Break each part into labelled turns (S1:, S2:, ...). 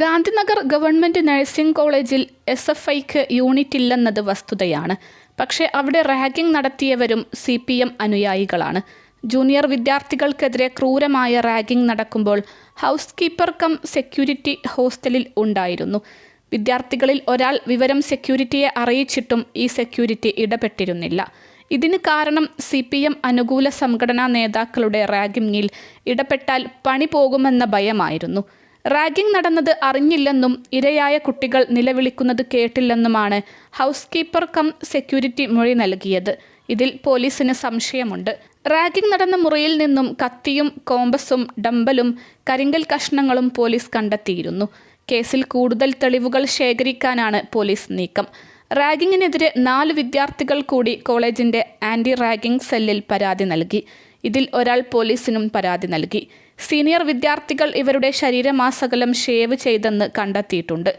S1: Gandhinagar government nursing കോളേജിൽ S F ഐക്ക് unit ഇല്ലെന്നത് വസ്തുതയാണ്. പക്ഷേ അവിടെ റാഗിംഗ് നടത്തിയവരും സി പി എം അനുയായികളാണ്. ജൂനിയർ വിദ്യാർത്ഥികൾക്കെതിരെ ക്രൂരമായ റാഗിംഗ് നടക്കുമ്പോൾ ഹൗസ് കീപ്പർ കം സെക്യൂരിറ്റി ഹോസ്റ്റലിൽ ഉണ്ടായിരുന്നു. വിദ്യാർത്ഥികളിൽ ഒരാൾ വിവരം സെക്യൂരിറ്റിയെ അറിയിച്ചിട്ടും ഈ സെക്യൂരിറ്റി ഇടപെട്ടിരുന്നില്ല. ഇതിന് കാരണം സി പി എം അനുകൂല സംഘടനാ നേതാക്കളുടെ റാഗിങ്ങിൽ ഇടപെട്ടാൽ പണി പോകുമെന്ന ഭയമായിരുന്നു. റാഗിംഗ് നടന്നത് അറിഞ്ഞില്ലെന്നും ഇരയായ കുട്ടികൾ നിലവിളിക്കുന്നത് കേട്ടില്ലെന്നുമാണ് ഹൗസ് കീപ്പർ കം സെക്യൂരിറ്റി മൊഴി നൽകിയത്. ഇതിൽ പോലീസിന് സംശയമുണ്ട്. റാഗിംഗ് നടന്ന മുറിയിൽ നിന്നും കത്തിയും കോമ്പസും ഡമ്പലും കരിങ്കൽ കഷ്ണങ്ങളും പോലീസ് കണ്ടെത്തിയിരുന്നു. കേസിൽ കൂടുതൽ തെളിവുകൾ ശേഖരിക്കാനാണ് പോലീസ് നീക്കം. റാഗിങ്ങിനെതിരെ നാല് വിദ്യാർത്ഥികൾ കൂടി കോളേജിന്റെ ആന്റി റാഗിംഗ് സെല്ലിൽ പരാതി നൽകി. ഇതിൽ ഒരാൾ പോലീസിനും പരാതി നൽകി. സീനിയർ വിദ്യാർത്ഥികൾ ഇവരുടെ ശരീരമാസകലം ഷേവ് ചെയ്തെന്ന് കണ്ടെത്തിയിട്ടുണ്ട്.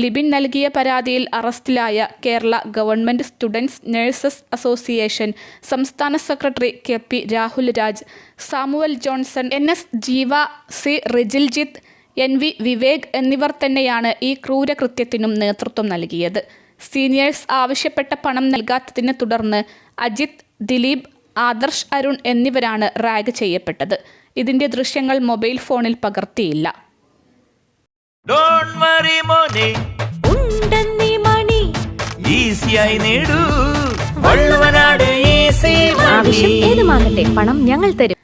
S1: ലിബിൻ നൽകിയ പരാതിയിൽ അറസ്റ്റിലായ Kerala government students nurses association സംസ്ഥാന secretary K P Rahul Raj Samuel Johnson N S Jeeva C Rijiljith N V Vivek എന്നിവർ തന്നെയാണ് ഈ ക്രൂരകൃത്യത്തിനും നേതൃത്വം നൽകിയത്. സീനിയേഴ്സ് ആവശ്യപ്പെട്ട പണം നൽകാത്തതിനെ തുടർന്ന് അജിത് ദിലീപ് ആദർശ് അരുൺ എന്നിവരാണ് റാഗ് ചെയ്യപ്പെട്ടത്. ഇതിന്റെ ദൃശ്യങ്ങൾ മൊബൈൽ ഫോണിൽ പകർത്തിയില്ല.
S2: പണം ഞങ്ങൾ തരും.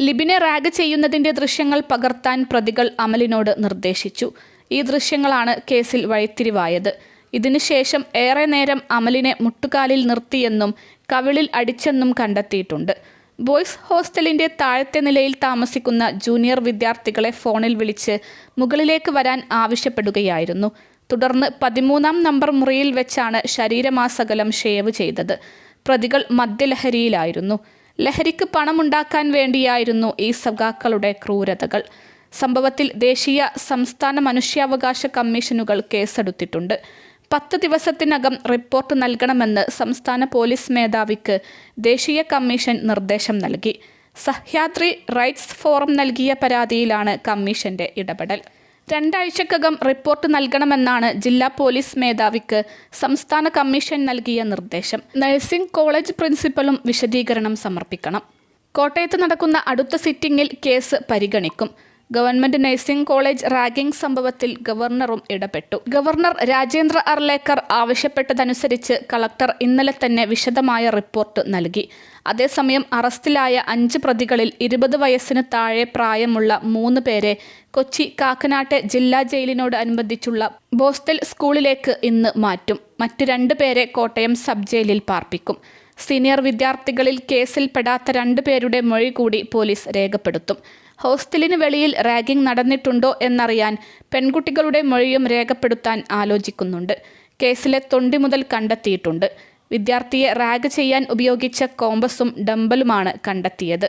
S1: ലിബിനെ റാഗ് ചെയ്യുന്നതിന്റെ ദൃശ്യങ്ങൾ പകർത്താൻ പ്രതികൾ അമലിനോട് നിർദ്ദേശിച്ചു. ഈ ദൃശ്യങ്ങളാണ് കേസിൽ വഴിത്തിരിവായത്. ഇതിനുശേഷം ഏറെ നേരം അമലിനെ മുട്ടുകാലിൽ നിർത്തിയെന്നും കവിളിൽ അടിച്ചെന്നും കണ്ടെത്തിയിട്ടുണ്ട്. ബോയ്സ് ഹോസ്റ്റലിന്റെ താഴത്തെ നിലയിൽ താമസിക്കുന്ന ജൂനിയർ വിദ്യാർത്ഥികളെ ഫോണിൽ വിളിച്ച് മുകളിലേക്ക് വരാൻ ആവശ്യപ്പെടുകയായിരുന്നു. തുടർന്ന് പതിമൂന്നാം നമ്പർ മുറിയിൽ വെച്ചാണ് ശരീരമാസകലം ഷേവ് ചെയ്തത്. പ്രതികൾ മദ്യലഹരിയിലായിരുന്നു. ലഹരിക്ക് പണമുണ്ടാക്കാൻ വേണ്ടിയായിരുന്നു ഈ സഖാക്കളുടെ ക്രൂരതകൾ. സംഭവത്തിൽ ദേശീയ സംസ്ഥാന മനുഷ്യാവകാശ കമ്മീഷനുകൾ കേസെടുത്തിട്ടുണ്ട്. പത്ത് ദിവസത്തിനകം റിപ്പോർട്ട് നൽകണമെന്ന് സംസ്ഥാന പോലീസ് മേധാവിക്ക് ദേശീയ കമ്മീഷൻ നിർദ്ദേശം നൽകി. സഹ്യാദ്രി റൈറ്റ്സ് ഫോറം നൽകിയ പരാതിയിലാണ് കമ്മീഷന്റെ ഇടപെടൽ. രണ്ടാഴ്ചക്കകം റിപ്പോർട്ട് നൽകണമെന്നാണ് ജില്ലാ പോലീസ് മേധാവിക്ക് സംസ്ഥാന കമ്മീഷൻ നൽകിയ നിർദ്ദേശം. നഴ്സിംഗ് കോളേജ് പ്രിൻസിപ്പലും വിശദീകരണം സമർപ്പിക്കണം. കോട്ടയത്ത് നടക്കുന്ന അടുത്ത സിറ്റിംഗിൽ കേസ് പരിഗണിക്കും. ഗവൺമെന്റ് നഴ്സിംഗ് കോളേജ് റാഗിംഗ് സംഭവത്തിൽ ഗവർണറും ഇടപെട്ടു. ഗവർണർ രാജേന്ദ്ര അർലേക്കർ ആവശ്യപ്പെട്ടതനുസരിച്ച് കളക്ടർ ഇന്നലെ തന്നെ വിശദമായ റിപ്പോർട്ട് നൽകി. അതേസമയം അറസ്റ്റിലായ അഞ്ച് പ്രതികളിൽ ഇരുപത് വയസ്സിന് താഴെ പ്രായമുള്ള മൂന്ന് പേരെ കൊച്ചി കാക്കനാട്ടെ ജില്ലാ ജയിലിനോട് അനുബന്ധിച്ചുള്ള ബോസ്റ്റൽ സ്കൂളിലേക്ക് ഇന്ന് മാറ്റും. മറ്റു രണ്ട് പേരെ കോട്ടയം സബ് ജയിലിൽ പാർപ്പിക്കും. സീനിയർ വിദ്യാർത്ഥികളിൽ കേസിൽപ്പെടാത്ത രണ്ടു രണ്ട് പേരുടെ മൊഴി കൂടി പോലീസ് രേഖപ്പെടുത്തും. ഹോസ്റ്റലിന് വെളിയിൽ റാഗിംഗ് നടന്നിട്ടുണ്ടോ എന്നറിയാൻ പെൺകുട്ടികളുടെ മൊഴിയും രേഖപ്പെടുത്താൻ ആലോചിക്കുന്നുണ്ട്. കേസിലെ തൊണ്ടി മുതൽ കണ്ടെത്തിയിട്ടുണ്ട്. വിദ്യാർത്ഥിയെ റാഗ് ചെയ്യാൻ ഉപയോഗിച്ച കോമ്പസും ഡമ്പലുമാണ് കണ്ടെത്തിയത്.